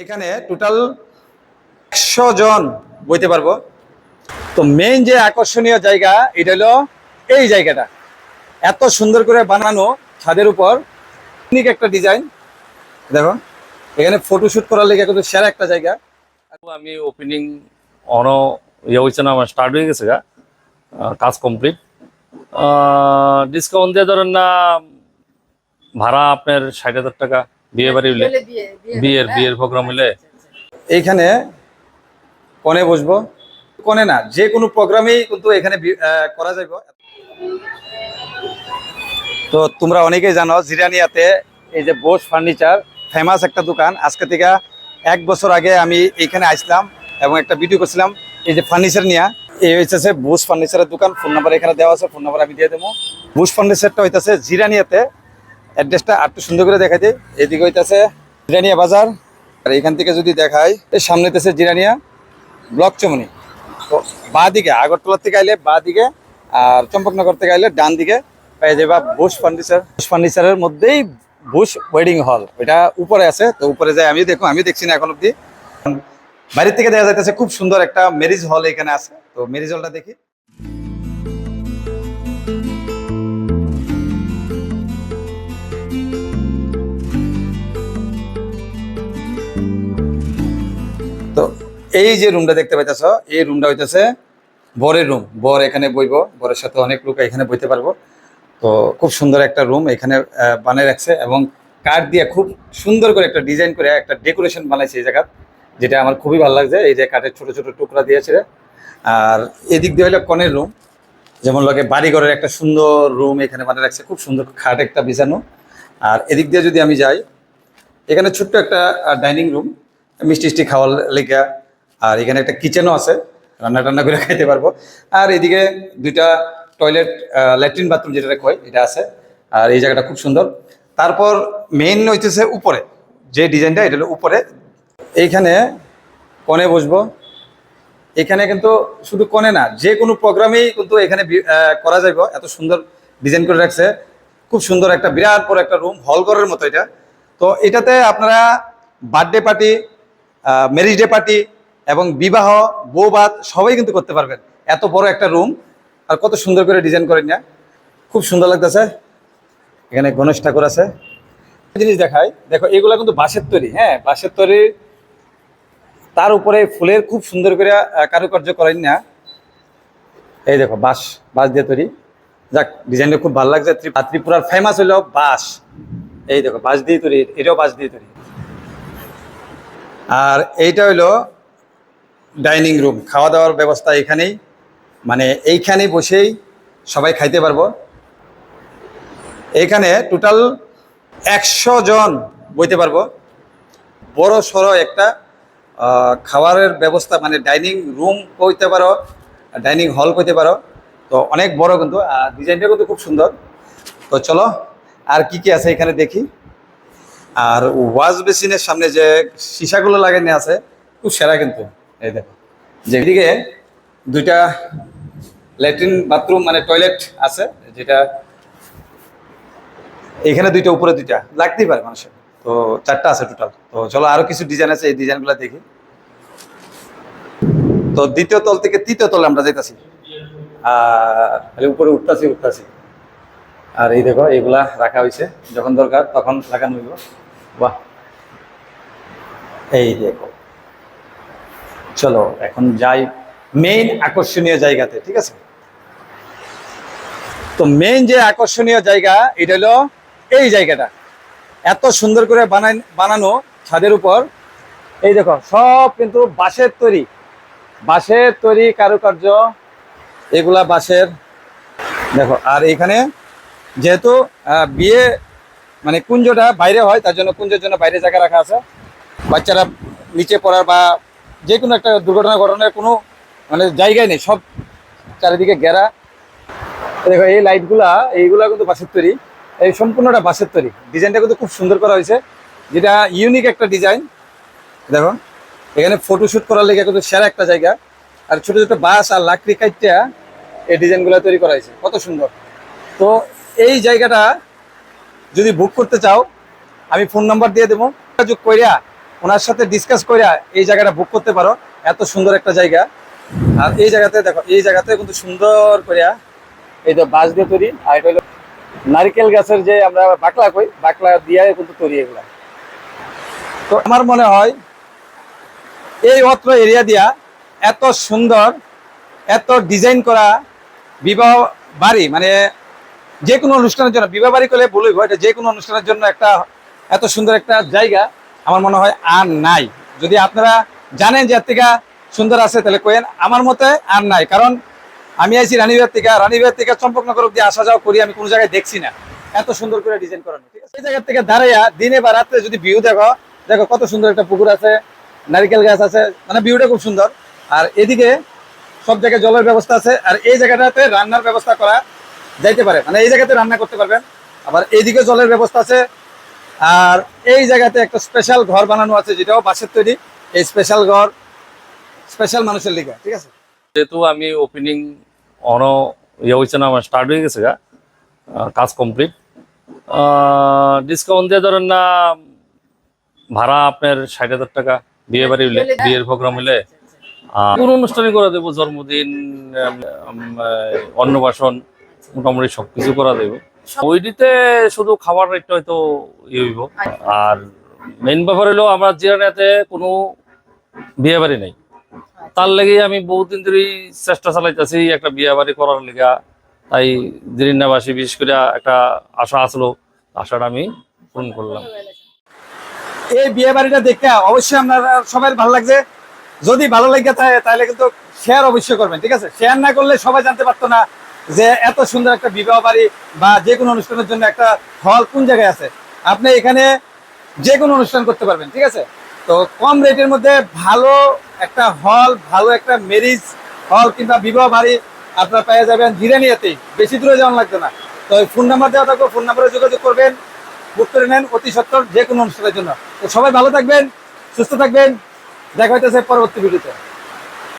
এখানে টোটাল একশো জন বইতে পারব। তো মেইন যে আকর্ষণীয় জায়গা, এটা হলো এই জায়গাটা। এত সুন্দর করে বানানো ছাদের উপর। ইউনিক একটা ডিজাইন দেখো, এখানে ফটো ফটোশুট করার লেগে কিন্তু সেরা একটা জায়গা। আমি ওপেনিং অন ইয়ে হয়েছে না, আমার স্টার্ট হয়ে গেছে গা। কাজ কমপ্লিট ডিসকাউন্ট দিয়ে ধরেন না, ভাড়া আপনার ষাট হাজার টাকা। বিয়ে বাড়ি বিয়ের বিয়ের প্রোগ্রাম হইলে এইখানে কনে বসবো? কনে না যে কোনো প্রোগ্রামেই কিন্তু এখানে করা যাবে তো তোমরা অনেকেই জানো জিরানিয়াতে এই যে বোস ফার্নিচার ফেমাস একটা দোকান। আজকে থেকে এক বছর আগে আমি এখানে আসলাম এবং একটা ভিডিও করছিলাম এই যে ফার্নিচার নিয়ে। এই হইতেছে বুশ ফার্নিচারের দোকান ফোন নাম্বার এখানে দেওয়া আছে ফোন নাম্বার আমি দিয়ে দেবো। বুশ ফার্নিচারটা হইতেছে জিরানিয়াতে অ্যাড্রেসটা আর একটু সুন্দর করে দেখাই দিই। এদিকে হইতেছে জিরানিয়া বাজার। আর এখান থেকে যদি দেখাই, এর সামনে হইতেছে জিরানিয়া ব্লক চমনি। তো বাঁ দিকে আগরতলা থেকে আইলে বাঁ দিকে আর চম্পকনগর থেকে আইলে ডান দিকে পেয়ে যাবা বুশ ফার্নিচার। বুশ ফার্নিচারের মধ্যেই বুশ ওয়েডিং হল। এটা উপরে আছে, তো উপরে যাই আমি দেখো আমি দেখছি না এখন অব্দি বাইরের থেকে দেখা যাইতেছে খুব সুন্দর একটা ম্যারিজ হল এখানে আছে। তো ম্যারিজ হলটা দেখি। এই যে রুমটা দেখতে পাইতেছ, এই রুমটা হইতেছে বরের রুম বর এখানে বইব, বরের সাথে অনেক লোক এখানে বইতে পারব। তো খুব সুন্দর একটা রুম এখানে বানিয়ে রাখছে এবং কাঠ দিয়ে খুব সুন্দর করে একটা ডিজাইন করে একটা ডেকোরেশন বানাইছে এই জায়গা যেটা আমার খুবই ভালো লাগছে। এই যে কাঠের ছোট ছোট টুকরা দিয়েছে আর এদিক দিয়ে হলো কনের রুম যেমন লাগে বাড়িঘরের একটা সুন্দর রুম এখানে বানিয়ে রাখছে, খুব সুন্দর খাট একটা বিছানো। আর এদিক দিয়ে যদি আমি যাই, এখানে ছোট্ট একটা ডাইনিং রুম মিষ্টি টিষ্টি খাওয়ার লেগা। আর এখানে একটা কিচেনও আছে, রান্না টান্না করে খাইতে পারব। আর এদিকে দুইটা টয়লেট ল্যাট্রিন বাথরুম যেটা কয়, এটা আছে। আর এই জায়গাটা খুব সুন্দর। তারপর মেইন হইতেছে উপরে। যে ডিজাইনটা এটা হলো উপরে। এইখানে কনে বসবো। এখানে কিন্তু শুধু কনে না, যে কোনো প্রোগ্রামেই কিন্তু এখানে করা যাইব। এত সুন্দর ডিজাইন করে রাখছে। খুব সুন্দর একটা, বিরাট বড় একটা রুম হল ঘরের মতো এটা। তো এটাতে আপনারা birthday party marriage day party এবং বিবাহ বৌবাদ সবাই কিন্তু করতে পারবেন। এত বড় একটা রুম আর কত সুন্দর করে ডিজাইন করেন না। খুব সুন্দর লাগতেছে। এখানে গণেশ ঠাকুর আছে। জিনিস দেখাই। দেখো, এগুলা কিন্তু বাঁশের তৈরি হ্যাঁ? বাঁশের তৈরি, তার উপরে ফুলের খুব সুন্দর করে কারুকার্য করেন না। এই দেখো, বাঁশ বাঁশ দিয়ে তৈরি। যাক ডিজাইনটা খুব ভালো লাগছে। ত্রিপুরার ফেমাস হলো বাঁশ। এই দেখো, বাঁশ দিয়ে তৈরি, এটাও বাঁশ দিয়ে তৈরি। আর এইটা হইল ডাইনিং রুম খাওয়া দাওয়ার ব্যবস্থা এখানেই। মানে এইখানেই বসেই সবাই খাইতে পারব। এখানে টোটাল একশো জন বইতে পারব। বড় সড়ো একটা খাবারের ব্যবস্থা মানে ডাইনিং রুম কইতে পারো, ডাইনিং হল কইতে পারো। তো অনেক বড় কিন্তু আর ডিজাইনটা কিন্তু খুব সুন্দর। তো চলো, আর কি কি আছে এখানে দেখি। আর ওয়াশ বেসিনের সামনে যে সীসাগুলো লাগানো আছে, খুব সেরা কিন্তু। এই দেখো। যেদিকে দুইটা ল্যাট্রিন বাথরুম মানে টয়লেট আছে, যেটা এখানে দুইটা, উপরে দুইটা, লাগতেই পারে মানুষের। তো চারটা আছে টোটাল তো চলো আরও কিছু ডিজাইন আছে, এই ডিজাইনগুলো দেখি। তো দ্বিতীয় তল থেকে তৃতীয় তলে আমরা যাইতাছি। আর উপরে উঠতাছি উঠতাছি। আর এই দেখো, এগুলা রাখা হয়েছে যখন দরকার তখন লাগানো হইব। বাহ। এই দেখো। চলো, এখন যাই মেইন আকর্ষণীয় জায়গাতে, ঠিক আছে? তো মেইন যে আকর্ষণীয় জায়গা, এটা হলো এই জায়গাটা। এত সুন্দর করে বানাই, বানানো ছাদের উপর। এই দেখো, সব কিন্তু বাঁশের তৈরি। বাঁশের তৈরি কারুকার্য, এগুলা বাঁশের। দেখো, আর এখানে যেহেতু বিয়ে মানে কুঞ্জটা বাইরে হয়, তার জন্য কুঞ্জের জন্য বাইরে জায়গা রাখা আছে। বাচ্চারা নিচে পড়ার বা যে কোনো একটা দুর্ঘটনা ঘটনার কোনো মানে জায়গায় নেই, সব চারিদিকে ঘেরা। দেখো, এই লাইটগুলা এইগুলা কিন্তু বাঁশের তৈরি। এই সম্পূর্ণটা বাঁশের তৈরি। ডিজাইনটা কিন্তু খুব সুন্দর করা হয়েছে। যেটা ইউনিক একটা ডিজাইন দেখো, এখানে ফটোশুট করার লেগে কিন্তু সেরা একটা জায়গা। আর ছোট ছোটো বাস আর লাকড়ি কাইটা এই ডিজাইনগুলো তৈরি করা হয়েছে। কত সুন্দর। তো এই জায়গাটা যদি বুক করতে চাও, আমি ফোন নাম্বার দিয়ে দেবো। যোগাযোগ কইরা ওনার সাথে ডিসকাস করে এই জায়গাটা বুক করতে পারো। এত সুন্দর একটা জায়গা। আর এই জায়গাতে দেখো, এই জায়গাতে কিন্তু সুন্দর করে এই তো বাঁশ দিয়ে তৈরি, আর এটা হলো নারকেল গাছের যে আমরা বাকলা কই, বাকলা দিয়ে কিন্তু তৈরি এগুলা। তো আমার মনে হয় এই অত্র এরিয়া দিয়া এত সুন্দর, এত ডিজাইন করা বিবাহ বাড়ি মানে যে কোনো অনুষ্ঠানের জন্য, বিবাহ বাড়ি করলে বলব এটা যে কোনো অনুষ্ঠানের জন্য একটা এত সুন্দর একটা জায়গা। আমার মনে হয় আর নাই। যদি আপনারা জানেন যে থেকে সুন্দর আছে, তাহলে কোয়েন আমার মতে আর নাই। কারণ আমি আইছি রানীবিহার থেকে রানীবিহার থেকে চম্পকনগর অব্দি আসা যাওয়া করি, আমি কোনো জায়গায় দেখছি না। এত সুন্দর করে ডিজাইন করানো, ঠিক আছে? এই জায়গা থেকে দাঁড়াইয়া দিনে বা রাত্রে যদি ভিউ দেখো দেখো কত সুন্দর একটা পুকুর আছে, নারকেল গাছ আছে মানে ভিউটা খুব সুন্দর। আর এদিকে সব জায়গায় জলের ব্যবস্থা আছে, আর এই জায়গাটাতে রান্নার ব্যবস্থা করা যাইতে পারে। মানে এই জায়গাতে রান্না করতে পারবেন। আবার এইদিকে জলের ব্যবস্থা আছে আর এই জায়গাতে একটা স্পেশাল ঘর বানানো আছে যেটাও বাঁশের তৈরি। এই স্পেশাল ঘর স্পেশাল মানুষের লিগে ঠিক আছে? যেহেতু আমি ওপেনিং অন ইয়ে হয়েছে না আমার স্টার্ট হয়ে গেছে গা আহ, কাজ কমপ্লিট ডিসকাউন্ট দিয়ে ধরেন না ভাড়া আপনার ষাট হাজার টাকা বিয়ে বাড়ি হইলে বিয়ের প্রোগ্রাম হলে কোন অনুষ্ঠানে করে দেবো জন্মদিন অন্নপ্রাশন মোটামুটি সবকিছু করা দেবো। ওইটিতে শুধু খাবার রেটটা হয়তো ইয়ে হইব। আর মেন ব্যাপার হলো আমার জিরানাতে কোনো বিয়ে বাড়ি নেই তার লেগে আমি বহুদিন ধরেই চেষ্টা চালাইতেছি একটা বিয়ে বাড়ি করার লেগা। তাই দিরিন্নাবাসী বিশেষ করে একটা আশা আসলো আশাটা আমি পূরণ করলাম। এই বিয়ে বাড়িটা দেখে অবশ্যই আপনার সবাই ভালো লাগছে। যদি ভালো লাগে তাহলে কিন্তু শেয়ার অবশ্যই করবেন ঠিক আছে? শেয়ার না করলে সবাই জানতে পারতো না যে এত সুন্দর একটা বিবাহ বাড়ি বা যে কোনো অনুষ্ঠানের জন্য একটা হল কোন জায়গায় আছে? আপনি এখানে যে কোনো অনুষ্ঠান করতে পারবেন, ঠিক আছে? তো কম রেটের মধ্যে ভালো একটা হল ভালো একটা ম্যারিজ হল কিংবা বিবাহ বাড়ি আপনারা পেয়ে যাবেন জিরানিয়াতেই বেশি দূরে যাওয়ার লাগবে না। তো ফোন নাম্বার দেওয়া থাকবে ফোন নাম্বারে যোগাযোগ করবেন বুক করে নেন অতি সত্তর যে কোনো অনুষ্ঠানের জন্য। তো সবাই ভালো থাকবেন, সুস্থ থাকবেন। দেখা হইতেছে পরবর্তী ভিডিওতে